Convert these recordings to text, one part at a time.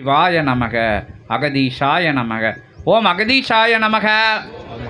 சிவாய நமக அகதீஷாய நமக. ஓம் அகதீஷாய நமக.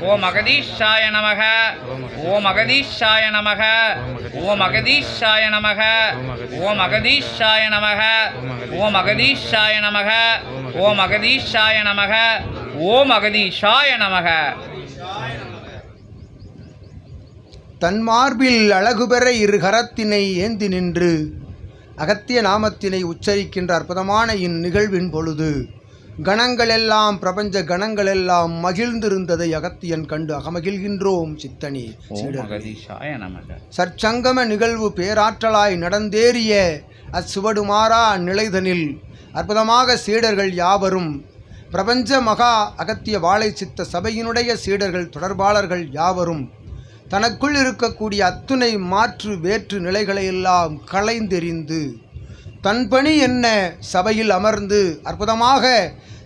ஓம் அகதீஷாய நமக. ஓம் அகதீஷாய நமக. ஓம் அகதீஷாய நமக. ஓம் அகதீஷாய நமக. ஓம் அகதீஷாய நமக. ஓம் அகதீஷாய நமக. ஓம் அகதீஷாய நமக. தன் மார்பில் அழகு பெற இரு கரத்தினை ஏந்தி நின்று அகத்திய நாமத்தினை உச்சரிக்கின்ற அற்புதமான இந்நிகழ்வின் பொழுது கணங்களெல்லாம் பிரபஞ்ச கணங்களெல்லாம் மகிழ்ந்திருந்ததை அகத்தியன் கண்டு அகமகிழ்கின்றோம் சித்தனி. சற்சங்கம நிகழ்வு பேராற்றலாய் நடந்தேறிய அச்சுவடுமாறா நிலைதனில் அற்புதமாக சீடர்கள் யாவரும் பிரபஞ்ச மகா அகத்திய வாழை சித்த சபையினுடைய சீடர்கள் தொடர்பாளர்கள் யாவரும் தனக்குள் இருக்கக்கூடிய அத்துணை மாற்று வேற்று நிலைகளை எல்லாம் களைந்தெறிந்து தன் பணி என்ன சபையில் அமர்ந்து அற்புதமாக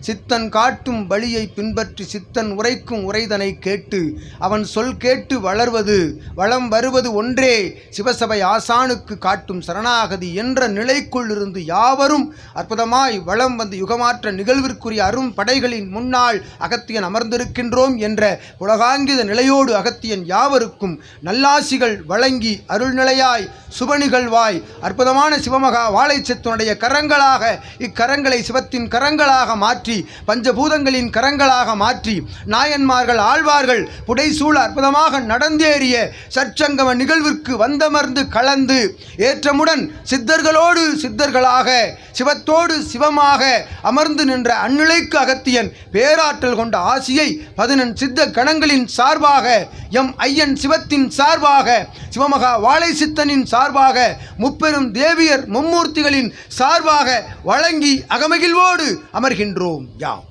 சித்தன் காட்டும் வழியை பின்பற்றி சித்தன் உரைக்கும் உரைதனை கேட்டு அவன் சொல் கேட்டு வளர்வது வளம் வருவது ஒன்றே சிவசபை ஆசானுக்கு காட்டும் சரணாகதி என்ற நிலைக்குள் இருந்து யாவரும் அற்புதமாய் வளம் வந்து யுகமாற்ற நிகழ்விற்குரிய அரும் படைகளின் முன்னால் அகத்தியன் அமர்ந்திருக்கின்றோம் என்ற உலகாங்கித நிலையோடு அகத்தியன் யாவருக்கும் நல்லாசிகள் வழங்கி அருள்நிலையாய் சுபநிகழ்வாய் அற்புதமான சிவமகா வாழைச்சத்துனுடைய கரங்களாக இக்கரங்களை சிவத்தின் கரங்களாக மாற்றி பஞ்சபூதங்களின் கரங்களாக மாற்றி நாயன்மார்கள் ஆழ்வார்கள் புடைசூழ அற்புதமாக நடந்தேறிய சற்சங்கம நிகழ்விற்கு வந்தமர்ந்து கலந்து ஏற்றமுடன் சித்தர்களோடு சித்தர்களாக சிவத்தோடு சிவமாக அமர்ந்து நின்ற அந்நிலைக்கு அகத்தியன் பேராற்றல் கொண்ட ஆசியை பதினெண் சித்த கணங்களின் சார்பாக எம் ஐயன் சிவத்தின் சார்பாக சிவமகா வாழை சித்தனின் சார்பாக முப்பெரும் தேவியர் மும்மூர்த்திகளின் சார்பாக வழங்கி அகமகிழ்வோடு அமர்கின்றோம். யாம்.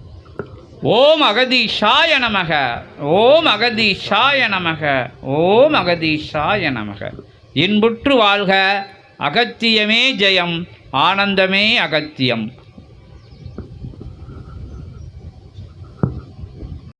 ஓம் அகதீஷாய நமக. ஓம் அகதீஷாய நமக. ஓம் அகதீஷாய நமக. இன்புற்று வாழ்க. அகத்தியமே ஜெயம். ஆனந்தமே அகத்தியம்.